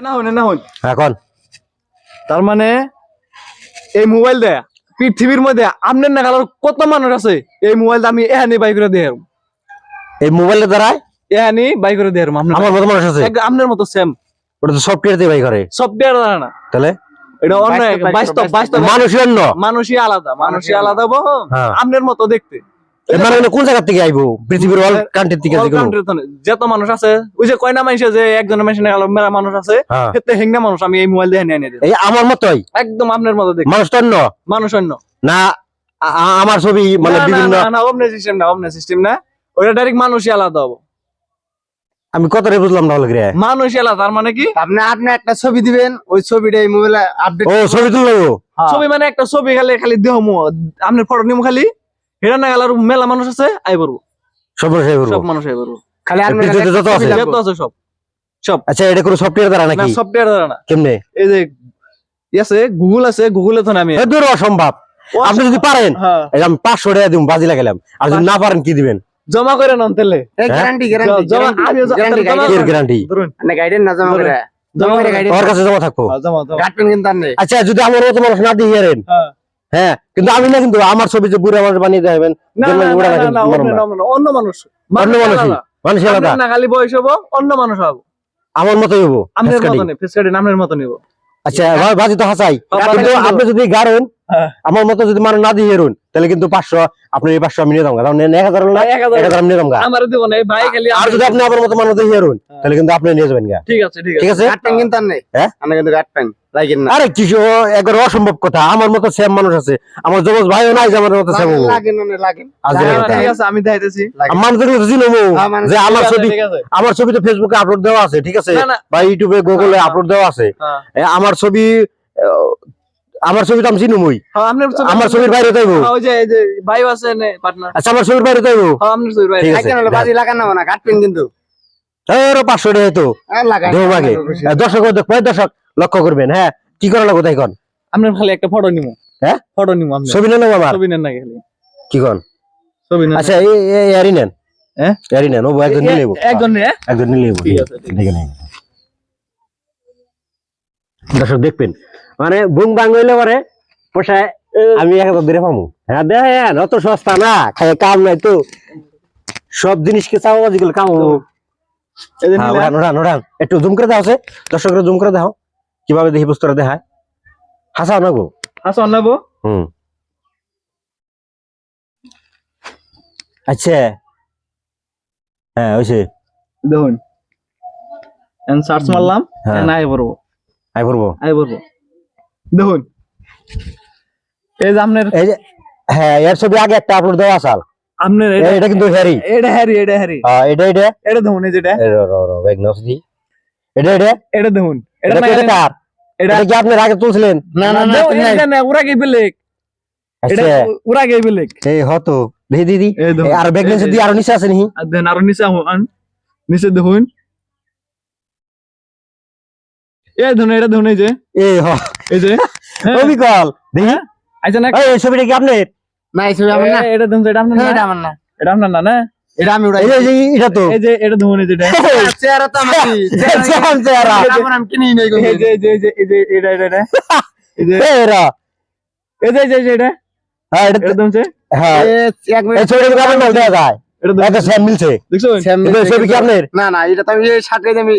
না হন না হন। এখন? তার মানে এই মোবাইল দেয়া পৃথিবীর মধ্যে আপনার নাগালের কত মানুষ আছে এই মোবাইল আমি এহানি বাই করে দেয় এই মোবাইলের দ্বারাই এহানি বাই করে দেয় আমার মতো মানুষ আছে? আপনার মতো সেম ওটা তো সফটওয়্যার দিয়ে বাই করে। সফটওয়্যার জানা না। তাহলে? এটা অন্য এক- বাস্তব বাস্তব মানুষই অন্য। মানুষই আলাদা মানুষই আলাদা। আপনার মতো দেখতে। মানে কোন জায়গা থেকে আইবো? পৃথিবীর অল কান্ট্রি থেকে। যত মানুষ আছে ওই যে কয়না মানুষ যে একজনের মানুষ না মেলা মানুষ আছে হ্যাঁ। হেংনা মানুষ আমি এই মোবাইল দিয়ে নিয়ে নিয়ে দিই এই আমার মতোই? একদম আপনার মতো দেখতে মানুষ অন্য? মানুষ অন্য। না আমার ছবি মানে বিভিন্ন না, না অমনে সিস্টেম না অমনে সিস্টেম না। ওটা ডাইরেক্ট মানুষই আলাদা হব। আমি কতটা বুঝলাম না হলো মানুষই আলাদা তার মানে কি? আপনি আপনি একটা ছবি দিবেন ওই ছবিটা এই মোবাইলে আপডেট ও ছবি তুললো ছবি মানে একটা ছবি খালি খালি দেহ আপনার ফটো নিমু খালি। হেরা না গেলার মেলা মানুষ আছে আই পারব সব মানুষ আই সব মানুষ আই পারব খালি আপনি যত আছে। যত আছে সব। আচ্ছা এটা কোনো সফটওয়্যার দ্বারা না সফটওয়্যার দ্বারা না। কেমনে? এই যে আছে গুগল আছে গুগলে তো আমি দূর অসম্ভব। আপনি যদি পারেন হ্যাঁ। আমি পাঁচশো টাকা দিব বাজি লাগালাম আর যদি না পারেন কি দিবেন? জমা করে নন তেলে গ্যারান্টি গ্যারান্টি জমা এর গ্যারান্টি ধরুন। গাইডেন না জমা করে। জমা জমা করে করে গাইডেন ওর কাছে জমা থাকব। হ্যাঁ, জমা জমা। কিন্তু আচ্ছা যদি আমার মতো মানুষ না দিয়ে হ্যাঁ। কিন্তু আমি না কিন্তু আমার ছবি যে বুড়া মানুষ বানিয়ে দেবেন অন্য মানুষ অন্য- মানুষ। মানুষ আলাদা। না খালি বয়স হব অন্য মানুষ হব। আমার মতোই হব আপনার মতো নেই ফেসকাটি নামের মতো নিব আচ্ছা ভাজি তো হাসাই। কিন্তু আপনি যদি গাড়েন। আমার মতো যদি মানুষ না দিয়ে হেরুন তাহলে কিন্তু পাঁচশো আপনি এই পাঁচশো আমি নিয়ে যাব কারণ এক হাজার এক হাজার- আমি নিয়ে যাব আমার দিব না ভাই খালি আর যদি আপনি আমার মতো মানুষ দিয়ে হেরুন হ্যাঁ। তাহলে কিন্তু আপনি নিয়ে যাবেন গা। ঠিক আছে ঠিক ঠিক আছে? আছে কাটবেন কিন্তু আর নেই। হ্যাঁ? কিন্তু কাটবেন লাগেন আরে কিছু একবার অসম্ভব কথা। আমার মতো সেম মানুষ আছে। আমার জবজ ভাইও নাই যে আমার মতো সেম হ্যাঁ, কথা। আমি দেখাইতেছি। মানুষের চিনবো হ্যাঁ, যে আমার ছবি আমার ছবি তো ফেসবুকে আপলোড দেওয়া আছে ঠিক আছে? না না। বা ইউটিউবে গুগলে হ্যাঁ, আপলোড দেওয়া আছে। হ্যাঁ। আমার ছবি আমার ছবি তো আমি চিনুমই হ্যাঁ, আপনার আমার ছবির বাইরে যাইবো। হ্যাঁ, ওই যে এই যে ভাই আছে নে পার্টনার আচ্ছা আমার ছবির বাইরে যাইবো। হ্যাঁ আপনার ছবি ভাই ঠিক আছে। বাজি লাগান না না কাটবেন কিন্তু। এর পাঁচশো টাকা তো। দেবো আগে। দর্শক দেখ দর্শক লক্ষ্য করবেন হ্যাঁ। কি করা লাগবে তাই কন? আপনার খালি একটা ফটো নিমু। হ্যাঁ? ফটো নিমু আপনি ছবি নেন আমার। ছবি নেন না খালি। কি কন? ছবি নেন আচ্ছা এই এরি নেন। হ্যাঁ? এরি নেন ও একজন নিয়ে নেব একজন একজন নিয়ে নেব ঠিক আছে, ঠিক নেন। দর্শক দেখবেন। মানে বুং বাং হইলে পরে পোষায় আমি এক হাজার ধরে পাবো হ্যাঁ দেখেন অত সস্তা না খাই কাম নাই তো। সব জিনিসকে চাও যেগুলো কাম যে হ্যাঁ। ওড়ান ওড়ান ওড়ান একটু জুম করে দাও সে। দর্শকরা জুম করে দাও কীভাবে দেখি বস্তুরা দেখায়। হাসাও না গো আচ্ছা অন্নাবো হুম। আচ্ছা। হ্যাঁ ওইছে দেখুন। এন্ড সার্চ মারলাম হ্যাঁ। না আই পড়ব। আই পড়ব। দেখুন এই যে আপনার এই যে হ্যাঁ এর ছবি আগে একটা আপলোড দেওয়া আসাল আপনার এটা কিন্তু হ্যারি। এটা হ্যারি এটা হ্যারি। হ্যাঁ এটা এটা। এটা দেখুন এই যেটা র র র ব্যাগ নাও দি এটা এটা। এটা দেখুন এটা এটা কার এটা কি আপনি আগে তুলছিলেন? না না না। এটা না ওরা গেই বেলেক এটা আচ্ছা। ওরা গেই বেলেক এই হতো। দিদি আর ব্যাগ নিচে দিয়ে আরও নিচে আছে নি। আর দেন আরও নিচে আন। নিচে দেখুন। এই এটা এই যে এই হ এই যে হ্যাঁ, অবিকল দেখি আচ্ছা না এই ছবিটা কি আপনি না এই ছবি আমার না এটা এটা আপনার এটা আমার না এটা আপনার না না এটা আমি উড়াই এই যে- এটা তো এই যে এটা দেখুন এই যেটা চেহারা তো আমার চেহারা, চেহারা। আমরা আমি কিনি নাই এই এই যে এই যে এই যে এটা এটা এটা এই যে এরা। এই যে এই যে এটা হ্যাঁ এটা এটা হ্যাঁ এক এই ছবিটা কিন্তু আপনার দেওয়া যায় এটা দেখুন একটা মিলছে দেখছ কিন্তু এই ছবি কি আপনার না না এটা তো আমি এই শার্ট আমি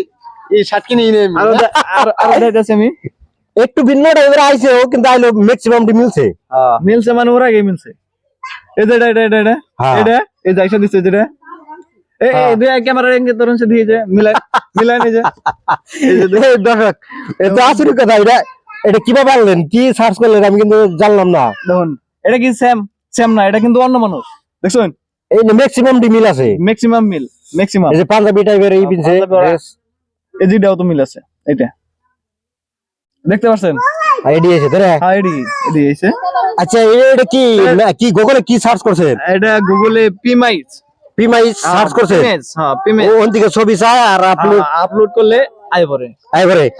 এই শার্ট কিনি। আরও আরও আমি। একটু ভিন্ন টাইপের আইছে ও কিন্তু আইলো ম্যাক্সিমামটি মিলছে। মিলছে মানে ওরা গেই মিলছে। এই যে এটা এটা এটা এটা। হ্যাঁ। এটা এই যে আইসা দিচ্ছে যেটা এই এই দুই ক্যামেরা এঙ্গে তরুণ সে দিয়েছে মিলাই মিলাই নিয়ে এই দর্শক এটা আসলে কথা এটা এটা কীভাবে আনলেন? কি সার্চ করলেন? আমি কিন্তু জানলাম না। দেখুন এটা কি সেম সেম না এটা কিন্তু অন্য মানুষ। দেখছেন? এই ম্যাক্সিমামটি মিল আছে। ম্যাক্সিমাম মিল ম্যাক্সিমাম এই যে পাঞ্জাবি টাইপের এই পিনছে। এই যেটাও তো মিল আছে এটা দেখতে পাচ্ছেন আইডি আছে তাই আইডি আইডি এডি আচ্ছা এটা কি কি গুগলে কি সার্চ করছেন এটা গুগলে পিমাইস পিমাইস সার্চ করছেন হ্যাঁ পিমাইস ওন থেকে ছবি চায় আর আপলোড আপলোড করলে আই আইবরে আইবারে